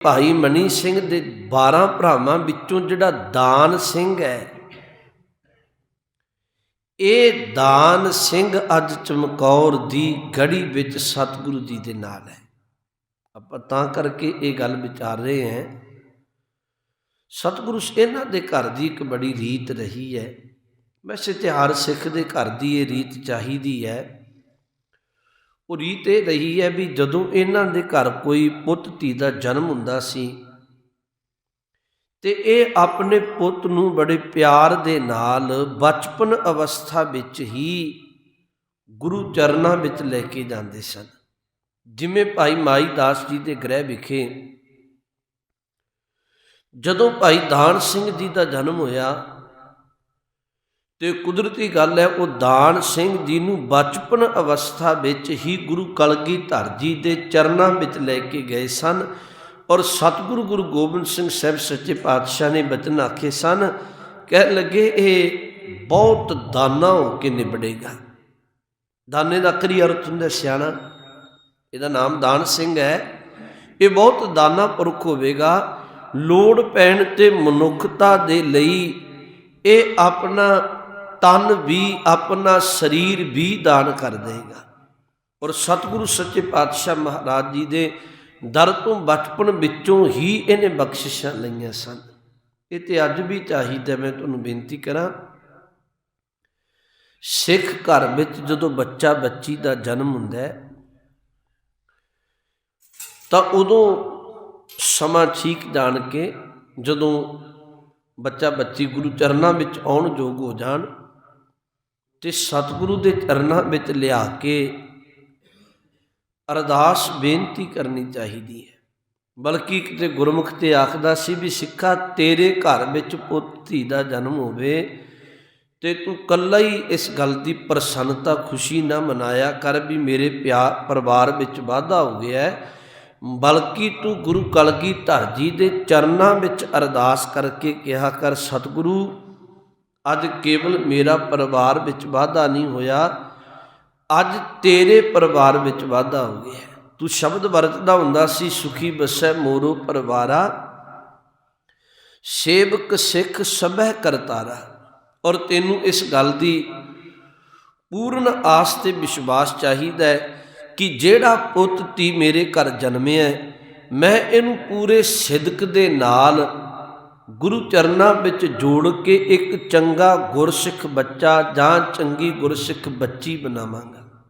ਭਾਈ ਮਨੀ ਸਿੰਘ ਦੇ 12 ਭਰਾਵਾਂ ਵਿੱਚੋਂ ਜਿਹੜਾ ਦਾਨ ਸਿੰਘ ਹੈ, ਇਹ ਦਾਨ ਸਿੰਘ ਅੱਜ ਚਮਕੌਰ ਦੀ ਗੜੀ ਵਿੱਚ ਸਤਿਗੁਰੂ ਜੀ ਦੇ ਨਾਲ ਹੈ। ਆਪਾਂ ਤਾਂ ਕਰਕੇ ਇਹ ਗੱਲ ਵਿਚਾਰ ਰਹੇ ਹਾਂ, ਸਤਿਗੁਰੂ ਇਹਨਾਂ ਦੇ ਘਰ ਦੀ ਇੱਕ ਬੜੀ ਰੀਤ ਰਹੀ ਹੈ। ਵੈਸੇ ਤੇ ਸਿੱਖ ਦੇ ਘਰ ਦੀ ਇਹ ਰੀਤ ਚਾਹੀਦੀ ਹੈ। ਉਹ ਰੀਤ ਇਹ ਰਹੀ ਹੈ ਵੀ ਜਦੋਂ ਇਹਨਾਂ ਦੇ ਘਰ ਕੋਈ ਪੁੱਤ ਧੀ ਦਾ ਜਨਮ ਹੁੰਦਾ ਸੀ ਤੇ ਇਹ ਆਪਣੇ ਪੁੱਤ ਨੂੰ ਬੜੇ ਪਿਆਰ ਦੇ ਨਾਲ ਬਚਪਨ ਅਵਸਥਾ ਵਿੱਚ ਹੀ ਗੁਰੂ ਚਰਨਾਂ ਵਿੱਚ ਲੈ ਕੇ ਜਾਂਦੇ ਸਨ। ਜਿਵੇਂ ਭਾਈ ਮਾਈ ਦਾਸ ਜੀ ਦੇ ਗ੍ਰਹਿ ਵਿਖੇ ਜਦੋਂ ਭਾਈ ਦਾਨ ਸਿੰਘ ਜੀ ਦਾ ਜਨਮ ਹੋਇਆ ਤੇ ਕੁਦਰਤੀ ਗੱਲ ਹੈ, ਉਹ ਦਾਨ ਸਿੰਘ ਜੀ ਨੂੰ ਬਚਪਨ ਅਵਸਥਾ ਵਿੱਚ ਹੀ ਗੁਰੂ ਕਲਗੀਧਰ ਜੀ ਦੇ ਚਰਨਾਂ ਵਿੱਚ ਲੈ ਕੇ ਗਏ ਸਨ ਔਰ ਸਤਿਗੁਰੂ ਗੁਰੂ ਗੋਬਿੰਦ ਸਿੰਘ ਸਾਹਿਬ ਸੱਚੇ ਪਾਤਸ਼ਾਹ ਨੇ ਬਚਨ ਆਖੇ ਸਨ ਕਹਿ ਲੱਗੇ, ਇਹ ਬਹੁਤ ਦਾਨਾ ਹੋ ਕੇ ਨਿਬੜੇਗਾ। ਦਾਨੇ ਦਾ ਅਖਰੀ ਅਰਥ ਹੁੰਦਾ ਸਿਆਣਾ। ਇਹਦਾ ਨਾਮ ਦਾਨ ਸਿੰਘ ਹੈ। ਇਹ ਬਹੁਤ ਦਾਨਾ ਪੁਰਖ ਹੋਵੇਗਾ। ਲੋੜ ਪੈਣ ਤੇ ਮਨੁੱਖਤਾ ਦੇ ਲਈ ਇਹ ਆਪਣਾ ਤਨ ਵੀ ਆਪਣਾ ਸਰੀਰ ਵੀ ਦਾਨ ਕਰ ਦੇਗਾ। ਔਰ ਸਤਿਗੁਰੂ ਸੱਚੇ ਪਾਤਸ਼ਾਹ ਮਹਾਰਾਜ ਜੀ ਦੇ ਦਰ ਤੋਂ ਬਚਪਨ ਵਿੱਚੋਂ ਹੀ ਇਹਨੇ ਬਖਸ਼ਿਸ਼ਾਂ ਲਈਆਂ ਸਨ। ਇਹ ਤੇ ਅੱਜ ਵੀ ਚਾਹੀਦਾ ਮੈਂ ਤੁਹਾਨੂੰ ਬੇਨਤੀ ਕਰਾਂ। ਸਿੱਖ ਘਰ ਵਿੱਚ ਜਦੋਂ ਬੱਚਾ ਬੱਚੀ ਦਾ ਜਨਮ ਹੁੰਦਾ ਹੈ, ਤਾਂ ਉਦੋਂ ਸਮਾਂ ਠੀਕ ਜਾਣ ਕੇ ਜਦੋਂ ਬੱਚਾ ਬੱਚੀ ਗੁਰੂ ਚਰਨਾਂ ਵਿੱਚ ਆਉਣ ਯੋਗ ਹੋ ਜਾਣ ਤੇ ਸਤਿਗੁਰੂ ਦੇ ਚਰਨਾਂ ਵਿੱਚ ਲਿਆ ਕੇ ਅਰਦਾਸ ਬੇਨਤੀ ਕਰਨੀ ਚਾਹੀਦੀ ਹੈ। ਬਲਕਿ ਕਿਤੇ ਗੁਰਮੁਖ ਤੇ ਆਖਦਾ ਸੀ ਵੀ ਸਿੱਖਾ, ਤੇਰੇ ਘਰ ਵਿੱਚ ਪੁੱਤ, ਧੀ ਦਾ ਜਨਮ ਹੋਵੇ ਤੇ ਤੂੰ ਕੱਲਾ ਹੀ ਇਸ ਗੱਲ ਦੀ ਪ੍ਰਸੰਨਤਾ, ਖੁਸ਼ੀ ਨਾ ਮਨਾਇਆ ਕਰ ਵੀ ਮੇਰੇ ਪਿਆਰ ਪਰਿਵਾਰ ਵਿੱਚ ਵਾਧਾ ਹੋ ਗਿਆ ਹੈ। ਬਲਕਿ ਤੂੰ ਗੁਰੂ ਕਲਗੀ ਧਰ ਜੀ ਦੇ ਚਰਨਾਂ ਵਿੱਚ ਅਰਦਾਸ ਕਰਕੇ ਕਿਹਾ ਕਰ, ਸਤਿਗੁਰੂ ਅੱਜ ਕੇਵਲ ਮੇਰਾ ਪਰਿਵਾਰ ਵਿੱਚ ਵਾਧਾ ਨਹੀਂ ਹੋਇਆ, ਅੱਜ ਤੇਰੇ ਪਰਿਵਾਰ ਵਿੱਚ ਵਾਧਾ ਹੋ ਗਿਆ। ਤੂੰ ਸ਼ਬਦ ਵਰਤਦਾ ਹੁੰਦਾ ਸੀ, ਸੁਖੀ ਬਸੈ ਮੋਰੋ ਪਰਿਵਾਰਾ, ਸੇਵਕ ਸਿੱਖ ਸਭੈ ਕਰਤਾਰਾ ਔਰ ਤੈਨੂੰ ਇਸ ਗੱਲ ਦੀ ਪੂਰਨ ਆਸ ਤੇ ਵਿਸ਼ਵਾਸ ਚਾਹੀਦਾ ਹੈ ਕਿ ਜਿਹੜਾ ਪੁੱਤ ਤੀ ਮੇਰੇ ਘਰ ਜਨਮਿਆ ਮੈਂ ਇਹਨੂੰ ਪੂਰੇ ਸਿਦਕ ਦੇ ਨਾਲ ਗੁਰੂ ਚਰਨਾਂ ਵਿੱਚ ਜੋੜ ਕੇ ਇੱਕ ਚੰਗਾ ਗੁਰਸਿੱਖ ਬੱਚਾ ਜਾਂ ਚੰਗੀ ਗੁਰਸਿੱਖ ਬੱਚੀ ਬਣਾਵਾਂਗਾ।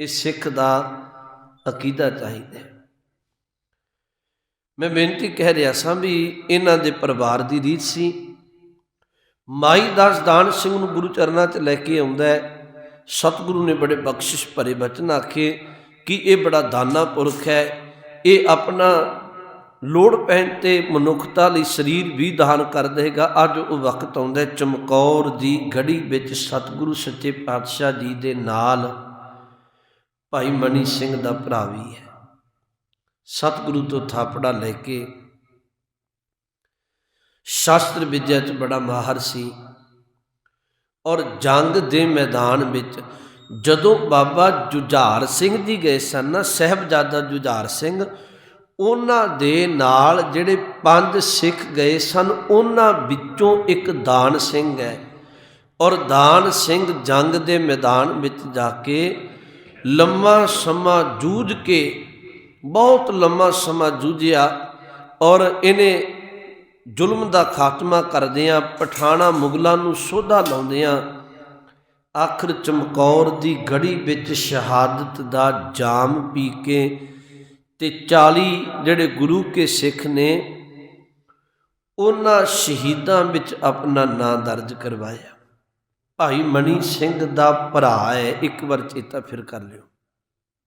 ਇਹ ਸਿੱਖ ਦਾ ਅਕੀਦਾ ਚਾਹੀਦਾ ਮੈਂ ਬੇਨਤੀ ਕਹਿ ਰਿਹਾ ਸਾਂ ਵੀ ਇਹਨਾਂ ਦੇ ਪਰਿਵਾਰ ਦੀ ਰੀਤ ਸੀ। ਮਾਈ ਦਾਸ ਦਾਨ ਸਿੰਘ ਨੂੰ ਗੁਰੂ ਚਰਨਾਂ 'ਚ ਲੈ ਕੇ ਆਉਂਦਾ ਹੈ। ਸਤਿਗੁਰੂ ਨੇ ਬੜੇ ਬਖਸ਼ਿਸ਼ ਭਰੇ ਬਚਨ ਆਖੇ ਕਿ ਇਹ ਬੜਾ ਦਾਨਾ ਪੁਰਖ ਹੈ। ਇਹ ਆਪਣਾ ਲੋੜ ਪੈਣ ਤੇ ਮਨੁੱਖਤਾ ਲਈ ਸਰੀਰ ਵੀ ਦਾਨ ਕਰ ਦੇਗਾ। ਅੱਜ ਉਹ ਵਕਤ ਆਉਂਦਾ ਚਮਕੌਰ ਦੀ ਗੜੀ ਵਿੱਚ ਸਤਿਗੁਰੂ ਸੱਚੇ ਪਾਤਸ਼ਾਹ ਜੀ ਦੇ ਨਾਲ ਭਾਈ ਮਨੀ ਸਿੰਘ ਦਾ ਭਰਾ ਵੀ ਹੈ। ਸਤਿਗੁਰੂ ਤੋਂ ਥਾਪੜਾ ਲੈ ਕੇ ਸ਼ਾਸਤਰ ਵਿਦਿਆ 'ਚ ਬੜਾ ਮਾਹਰ ਸੀ ਔਰ ਜੰਗ ਦੇ ਮੈਦਾਨ ਵਿੱਚ ਜਦੋਂ ਬਾਬਾ ਜੁਝਾਰ ਸਿੰਘ ਜੀ ਗਏ ਸਨ ਨਾ, ਸਹਿਬਜ਼ਾਦਾ ਜੁਝਾਰ ਸਿੰਘ ਉਹਨਾਂ ਦੇ ਨਾਲ ਜਿਹੜੇ ਪੰਜ ਸਿੱਖ ਗਏ ਸਨ, ਉਹਨਾਂ ਵਿੱਚੋਂ ਇੱਕ ਦਾਨ ਸਿੰਘ ਹੈ। ਔਰ ਦਾਨ ਸਿੰਘ ਜੰਗ ਦੇ ਮੈਦਾਨ ਵਿੱਚ ਜਾ ਕੇ ਲੰਮਾ ਸਮਾਂ ਜੂਝ ਕੇ, ਬਹੁਤ ਲੰਮਾ ਸਮਾਂ ਜੂਝਿਆ ਔਰ ਇਹਨੇ ਜ਼ੁਲਮ ਦਾ ਖਾਤਮਾ ਕਰਦਿਆਂ, ਪਠਾਣਾ ਮੁਗਲਾਂ ਨੂੰ ਸੋਧਾ ਲਾਉਂਦਿਆਂ ਆਖਰ ਚਮਕੌਰ ਦੀ ਗੜੀ ਵਿੱਚ ਸ਼ਹਾਦਤ ਦਾ ਜਾਮ ਪੀ ਕੇ ਤੇ 40 ਜਿਹੜੇ ਗੁਰੂ ਕੇ ਸਿੱਖ ਨੇ, ਉਹਨਾਂ ਸ਼ਹੀਦਾਂ ਵਿੱਚ ਆਪਣਾ ਨਾਂ ਦਰਜ ਕਰਵਾਇਆ। ਭਾਈ ਮਣੀ ਸਿੰਘ ਦਾ ਭਰਾ ਹੈ, ਇੱਕ ਵਾਰ ਚੇਤਾ ਫਿਰ ਕਰ ਲਿਓ।